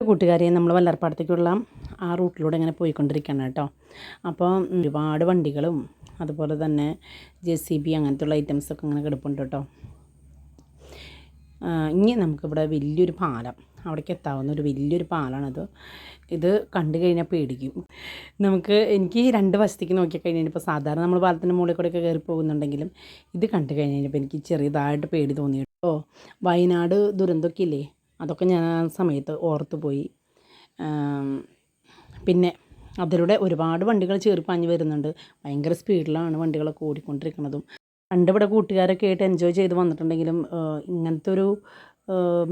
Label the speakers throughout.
Speaker 1: കൂട്ടുകാരെ നമ്മൾ വല്ലർപ്പാടത്തേക്കുള്ള ആ റൂട്ടിലൂടെ ഇങ്ങനെ പോയിക്കൊണ്ടിരിക്കുകയാണ് കേട്ടോ. അപ്പോൾ ഒരുപാട് വണ്ടികളും അതുപോലെ തന്നെ ജെ സി ബി അങ്ങനത്തെ ഉള്ള ഐറ്റംസൊക്കെ ഇങ്ങനെ കിടപ്പുണ്ട് കേട്ടോ. ഇനി നമുക്കിവിടെ വലിയൊരു പാലം അവിടേക്ക് എത്താവുന്ന ഒരു വലിയൊരു പാലാണത്. ഇത് കണ്ടു കഴിഞ്ഞാൽ പേടിക്കും. നമുക്ക് എനിക്ക് രണ്ട് വശത്തേക്ക് നോക്കി കഴിഞ്ഞാൽ ഇപ്പോൾ സാധാരണ നമ്മൾ പാലത്തിന്റെ മുകളിൽ കൂടെയൊക്കെ കയറി പോകുന്നുണ്ടെങ്കിലും ഇത് കണ്ടു കഴിഞ്ഞപ്പോൾ എനിക്ക് ചെറിയതായിട്ട് പേടി തോന്നി കേട്ടോ. വയനാട് ദുരന്തമൊക്കെ ഇല്ലേ? അതൊക്കെ ഞാൻ ആ സമയത്ത് ഓർത്തു പോയി. പിന്നെ അതിലൂടെ ഒരുപാട് വണ്ടികൾ ചീർപ്പാഞ്ഞ് വരുന്നുണ്ട്. ഭയങ്കര സ്പീഡിലാണ് വണ്ടികളൊക്കെ ഓടിക്കൊണ്ടിരിക്കുന്നതും പണ്ടിവിടെ കൂട്ടുകാരൊക്കെ ആയിട്ട് എൻജോയ് ചെയ്ത് വന്നിട്ടുണ്ടെങ്കിലും ഇങ്ങനത്തെ ഒരു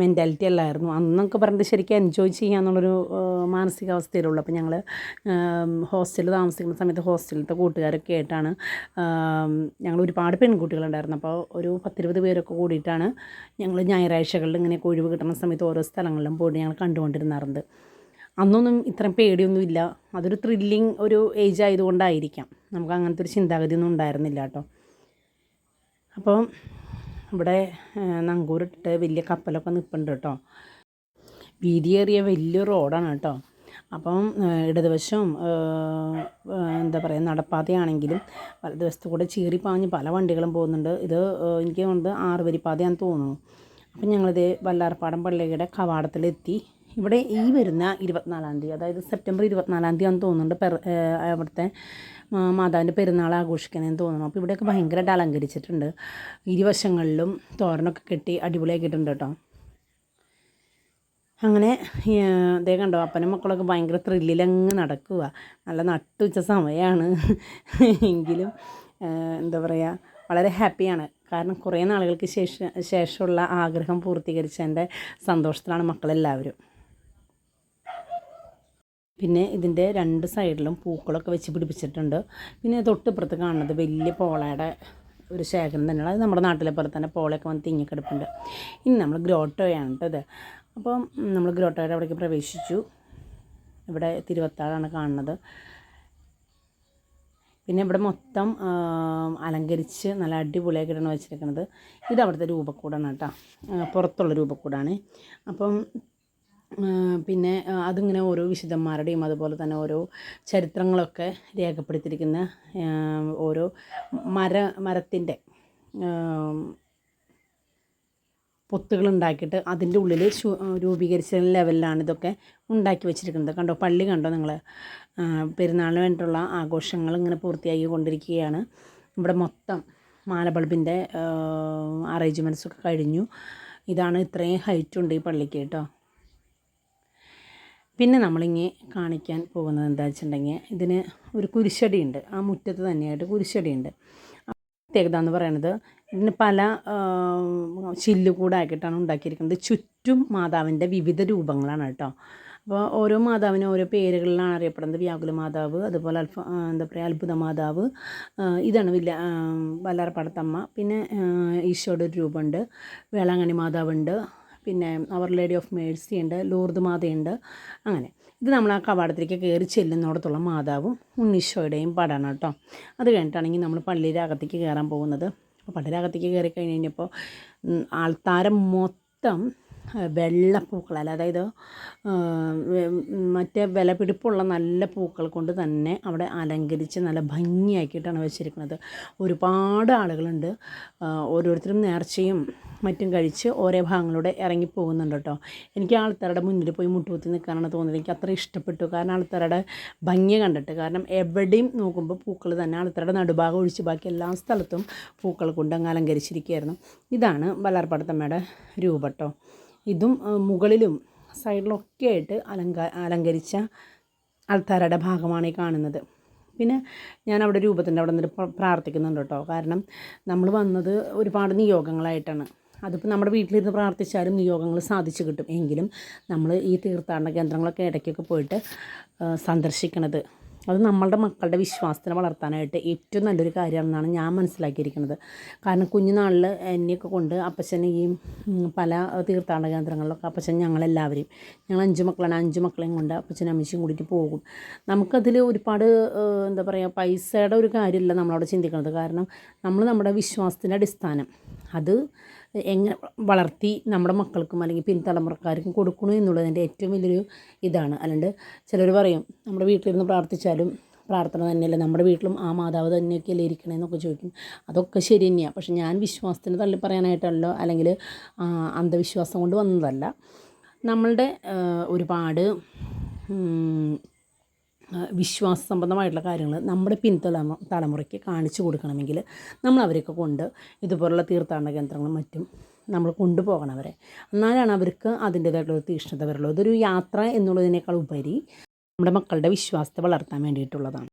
Speaker 1: മെന്റാലിറ്റി അല്ലായിരുന്നു. അന്നൊക്കെ പറഞ്ഞിട്ട് ശരിക്കും എൻജോയ് ചെയ്യാന്നുള്ളൊരു മാനസികാവസ്ഥയിലുള്ളൂ. അപ്പോൾ ഞങ്ങൾ ഹോസ്റ്റലിൽ താമസിക്കുന്ന സമയത്ത് ഹോസ്റ്റലിലത്തെ കൂട്ടുകാരൊക്കെ ആയിട്ടാണ് ഞങ്ങൾ ഒരുപാട് പെൺകുട്ടികളുണ്ടായിരുന്നു. അപ്പോൾ ഒരു പത്തിരുപത് പേരൊക്കെ കൂടിയിട്ടാണ് ഞങ്ങൾ ഞായറാഴ്ചകളിൽ ഇങ്ങനെ ഒഴിവ് കിട്ടുന്ന സമയത്ത് ഓരോ സ്ഥലങ്ങളിലും പോയിട്ട് ഞങ്ങൾ കണ്ടുകൊണ്ടിരുന്നാറുണ്ട്. അന്നൊന്നും ഇത്രയും പേടിയൊന്നുമില്ല അതൊരു ത്രില്ലിങ് ഒരു ഏജ് ആയതുകൊണ്ടായിരിക്കാം. നമുക്ക് അങ്ങനത്തെ ഒരു ചിന്താഗതി ഒന്നും ഉണ്ടായിരുന്നില്ല കേട്ടോ. അപ്പോൾ ഇവിടെ നങ്കൂരിട്ട് വലിയ കപ്പലൊക്കെ നിൽപ്പുണ്ട് കേട്ടോ. വീതിയേറിയ വലിയ റോഡാണ് കേട്ടോ. അപ്പം ഇടതുവശവും എന്താ പറയുക നടപ്പാതയാണെങ്കിലും വലതുവശത്ത് കൂടെ ചീറി പാഞ്ഞ് പല വണ്ടികളും പോകുന്നുണ്ട്. ഇത് എനിക്ക് തോന്നുന്നത് ആറുവരിപ്പാതയാണെന്ന് തോന്നുന്നു. അപ്പം ഞങ്ങളിത് വല്ലാർപ്പാടം പള്ളിയുടെ കവാടത്തിലെത്തി ഇവിടെ ഈ വരുന്ന ഇരുപത്തിനാലാം തീയതി അതായത് സെപ്റ്റംബർ ഇരുപത്തിനാലാം തീയതി ആണെന്ന് തോന്നുന്നുണ്ട് പെർ അവിടുത്തെ മാതാവിന്റെ പെരുന്നാൾ ആഘോഷിക്കണമെന്ന് തോന്നുന്നു. അപ്പോൾ ഇവിടെയൊക്കെ ഭയങ്കരമായിട്ട് അലങ്കരിച്ചിട്ടുണ്ട്. ഇരുവശങ്ങളിലും തോരണമൊക്കെ കെട്ടി അടിപൊളിയാക്കിയിട്ടുണ്ട് കേട്ടോ. അങ്ങനെ ഇതേ കണ്ടോ അപ്പനും മക്കളൊക്കെ ഭയങ്കര ത്രില്ലിലങ്ങ് നടക്കുക നല്ല നട്ടുച്ച സമയമാണ് എങ്കിലും എന്താ പറയുക വളരെ ഹാപ്പിയാണ്. കാരണം കുറേ നാളുകൾക്ക് ശേഷം ശേഷമുള്ള ആഗ്രഹം പൂർത്തീകരിച്ചതിന്റെ സന്തോഷത്തിലാണ് മക്കളെല്ലാവരും. പിന്നെ ഇതിന്റെ രണ്ട് സൈഡിലും പൂക്കളൊക്കെ വെച്ച് പിടിപ്പിച്ചിട്ടുണ്ട്. പിന്നെ തൊട്ടിപ്പുറത്ത് കാണുന്നത് വലിയ പോളയുടെ ഒരു ശേഖരം തന്നെയാണ്. അത് നമ്മുടെ നാട്ടിലെ പോലെ തന്നെ പോളയൊക്കെ വന്ന് തിങ്ങിക്കിടപ്പുണ്ട്. ഇനി നമ്മൾ ഗ്രോട്ടോയാണ് കേട്ടോ ഇത്. അപ്പം നമ്മൾ ഗ്രോട്ടോയുടെ അവിടേക്ക് പ്രവേശിച്ചു. ഇവിടെ തിരുവത്താഴാണ് കാണുന്നത്. പിന്നെ ഇവിടെ മൊത്തം അലങ്കരിച്ച് നല്ല അടിപൊളിയാക്കിയിട്ടാണ് വെച്ചിരിക്കുന്നത്. ഇത് അവിടുത്തെ രൂപക്കൂടാണ് കേട്ടോ. പുറത്തുള്ള രൂപക്കൂടാണ്. അപ്പം പിന്നെ അതിങ്ങനെ ഓരോ വിശുദ്ധന്മാരുടെയും അതുപോലെ തന്നെ ഓരോ ചരിത്രങ്ങളൊക്കെ രേഖപ്പെടുത്തിയിരിക്കുന്ന ഓരോ മര മരത്തിന്റെ പൊത്തുകൾ ഉണ്ടാക്കിയിട്ട് അതിന്റെ ഉള്ളിൽ രൂപീകരിച്ച ലെവലിലാണ് ഇതൊക്കെ ഉണ്ടാക്കി വെച്ചിരിക്കുന്നത്. കണ്ടോ പള്ളി കണ്ടോ നിങ്ങൾ പെരുന്നാളിന് വേണ്ടിയിട്ടുള്ള ആഘോഷങ്ങൾ ഇങ്ങനെ പൂർത്തിയാക്കി കൊണ്ടിരിക്കുകയാണ്. ഇവിടെ മൊത്തം മാലബൾബിന്റെ അറേഞ്ച്മെന്റ്സ് ഒക്കെ കഴിഞ്ഞു. ഇതാണ് ഇത്രയും ഹൈറ്റ് ഉണ്ട് ഈ പള്ളിക്ക് കേട്ടോ. പിന്നെ നമ്മളിങ്ങനെ കാണിക്കാൻ പോകുന്നത് എന്താ വെച്ചിട്ടുണ്ടെങ്കിൽ ഇതിന് ഒരു കുരിശടിയുണ്ട്. ആ മുറ്റത്ത് തന്നെയായിട്ട് കുരിശടിയുണ്ട്. പ്രത്യേകത എന്ന് പറയുന്നത് ഇതിന് പല ചില്ലുകൂടാക്കിയിട്ടാണ് ഉണ്ടാക്കിയിരിക്കുന്നത്. ചുറ്റും മാതാവിന്റെ വിവിധ രൂപങ്ങളാണ് കേട്ടോ. അപ്പോൾ ഓരോ മാതാവിനും ഓരോ പേരുകളിലാണ് അറിയപ്പെടുന്നത്. വ്യാകുല മാതാവ് അതുപോലെ അൽഫ എന്താ പറയുക അത്ഭുത മാതാവ് ഇതാണ് വില്ല ആ, പിന്നെ ഈശോയുടെ ഒരു രൂപമുണ്ട്. വേളാങ്കണ്ണി മാതാവുണ്ട്. പിന്നെ അവർ ലേഡി ഓഫ് മേഴ്സി ഉണ്ട് ലൂർദ് മാതയുണ്ട് അങ്ങനെ. ഇത് നമ്മൾ ആ കവാടത്തിലേക്ക് കയറി ചെല്ലുന്നിടത്തുള്ള മാതാവും ഉണ്ണീശോയുടെയും പടമാണ് കേട്ടോ. അത് കഴിഞ്ഞിട്ടാണെങ്കിൽ നമ്മൾ പള്ളിയുടെ അകത്തേക്ക് കയറാൻ പോകുന്നത്. അപ്പോൾ പള്ളിയുടെ അകത്തേക്ക് കയറി കഴിഞ്ഞ് കഴിഞ്ഞപ്പോൾ ആൾത്താരം മൊത്തം ആ, വെള്ളപ്പൂക്കളാൽ അതായത് മറ്റേ വിലപിടിപ്പുള്ള നല്ല പൂക്കൾ കൊണ്ട് തന്നെ അവിടെ അലങ്കരിച്ച് നല്ല ഭംഗിയാക്കിയിട്ടാണ് വെച്ചിരിക്കുന്നത്. ഒരുപാട് ആളുകളുണ്ട്. ഓരോരുത്തരും നേർച്ചയും മറ്റും കഴിച്ച് ഓരോ ഭാഗങ്ങളിലൂടെ ഇറങ്ങി പോകുന്നുണ്ട് കേട്ടോ. എനിക്ക് ആൾക്കാരുടെ മുന്നിൽ പോയി മുട്ടുകുത്തി നിൽക്കാനാണ് തോന്നിയത്. എനിക്ക് അത്ര ഇഷ്ടപ്പെട്ടു. കാരണം ആൾക്കാരുടെ ഭംഗി കണ്ടിട്ട്. കാരണം എവിടെയും നോക്കുമ്പോൾ പൂക്കൾ തന്നെ ആൾക്കാരുടെ നടുഭാഗം ഒഴിച്ച് ബാക്കി എല്ലാ സ്ഥലത്തും പൂക്കൾ കൊണ്ട് അങ്ങ് അലങ്കരിച്ചിരിക്കുകയായിരുന്നു. ഇതാണ് വല്ലാർപ്പാടത്തമ്മയുടെ രൂപം കേട്ടോ. ഇതും മുകളിലും സൈഡിലൊക്കെ ആയിട്ട് അലങ്ക അലങ്കരിച്ച ആൾത്താരയുടെ ഭാഗമാണ് ഈ കാണുന്നത്. പിന്നെ ഞാൻ അവിടെ രൂപത്തിന്റെ അവിടെ നിന്നിട്ട് പ്രാർത്ഥിക്കുന്നുണ്ട് കേട്ടോ. കാരണം നമ്മൾ വന്നത് ഒരുപാട് നിയോഗങ്ങളായിട്ടാണ്. അതിപ്പോൾ നമ്മുടെ വീട്ടിലിരുന്ന് പ്രാർത്ഥിച്ചാലും നിയോഗങ്ങൾ സാധിച്ചു കിട്ടും. എങ്കിലും നമ്മൾ ഈ തീർത്ഥാടന കേന്ദ്രങ്ങളൊക്കെ ഇടയ്ക്കൊക്കെ പോയിട്ട് സന്ദർശിക്കണത് അത് നമ്മളുടെ മക്കളുടെ വിശ്വാസത്തിനെ വളർത്താനായിട്ട് ഏറ്റവും നല്ലൊരു കാര്യമാണെന്നാണ് ഞാൻ മനസ്സിലാക്കിയിരിക്കുന്നത്. കാരണം കുഞ്ഞുനാളിൽ എന്നെയൊക്കെ കൊണ്ട് അപ്പച്ചനെ ഈ പല തീർത്ഥാടന കേന്ദ്രങ്ങളിലൊക്കെ അപ്പച്ചൻ ഞങ്ങളെല്ലാവരെയും ഞങ്ങൾ അഞ്ച് മക്കളാണ് അഞ്ച് മക്കളെയും കൊണ്ട് അപ്പച്ചനും അമ്മച്ചിയും കൂടിയിട്ട് പോകും. നമുക്കതിൽ ഒരുപാട് എന്താ പറയുക പൈസയുടെ ഒരു കാര്യമില്ല നമ്മളവിടെ ചിന്തിക്കുന്നത് കാരണം നമ്മൾ നമ്മുടെ വിശ്വാസത്തിന്റെ അടിസ്ഥാനം. അത് എങ്ങനെ വളർത്തി നമ്മുടെ മക്കൾക്കും അല്ലെങ്കിൽ പിൻതലമുറക്കാർക്കും കൊടുക്കണു എന്നുള്ളതിന്റെ ഏറ്റവും വലിയൊരു ഇതാണ്. അല്ലാണ്ട് ചിലർ പറയും നമ്മുടെ വീട്ടിലിരുന്ന് പ്രാർത്ഥിച്ചാലും പ്രാർത്ഥന തന്നെയല്ലേ നമ്മുടെ വീട്ടിലും ആ മാതാവ് തന്നെയൊക്കെയല്ലേ ഇരിക്കണേന്നൊക്കെ ചോദിക്കും. അതൊക്കെ ശരി തന്നെയാണ് പക്ഷെ ഞാൻ വിശ്വാസത്തിന് തള്ളി പറയാനായിട്ടല്ലോ അല്ലെങ്കിൽ അന്ധവിശ്വാസം കൊണ്ട് വന്നതല്ല. നമ്മളുടെ ഒരുപാട് വിശ്വാസ സംബന്ധമായിട്ടുള്ള കാര്യങ്ങൾ നമ്മുടെ പിൻതലമ തലമുറയ്ക്ക് കാണിച്ചു കൊടുക്കണമെങ്കിൽ നമ്മൾ അവരെയൊക്കെ കൊണ്ട് ഇതുപോലുള്ള തീർത്ഥാടന കേന്ദ്രങ്ങളും മറ്റും നമ്മൾ കൊണ്ടുപോകണം അവരെ. എന്നാലാണ് അവർക്ക് അതിന്റേതായിട്ടുള്ള തീക്ഷ്ണത വരുള്ളൂ ഇതൊരു യാത്ര എന്നുള്ളതിനേക്കാൾ ഉപരി നമ്മുടെ മക്കളുടെ വിശ്വാസത്തെ വളർത്താൻ വേണ്ടിയിട്ടുള്ളതാണ്.